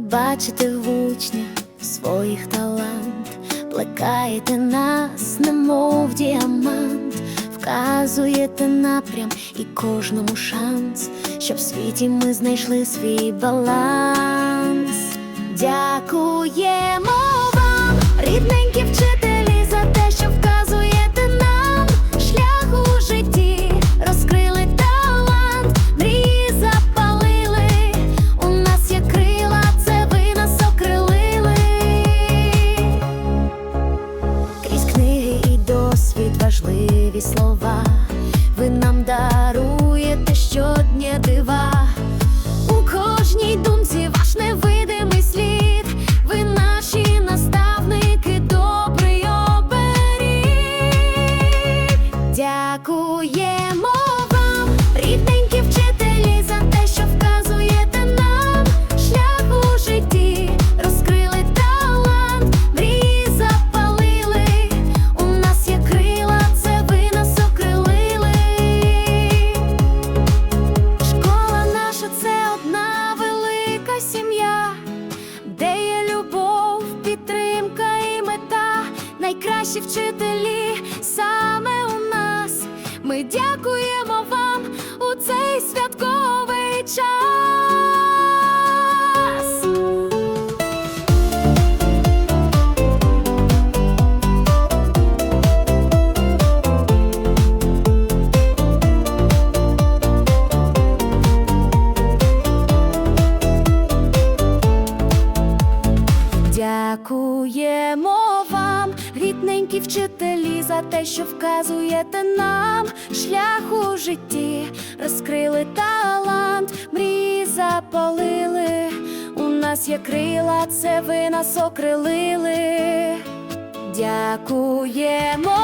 Бачите в учнях своїх талант, плекаєте нас, немов діамант, вказуєте напрям і кожному шанс, щоб в світі ми знайшли свій баланс. Дякуємо вам, рідненькі важливі слова. Ви нам даруєте щодня дива. Найкращі вчителі саме у нас. Ми дякуємо вам у цей святковий час. Рідненькі вчителі, за те, що вказуєте нам шлях у житті, розкрили талант, мрії запалили. У нас є крила, це ви нас окрилили. Дякуємо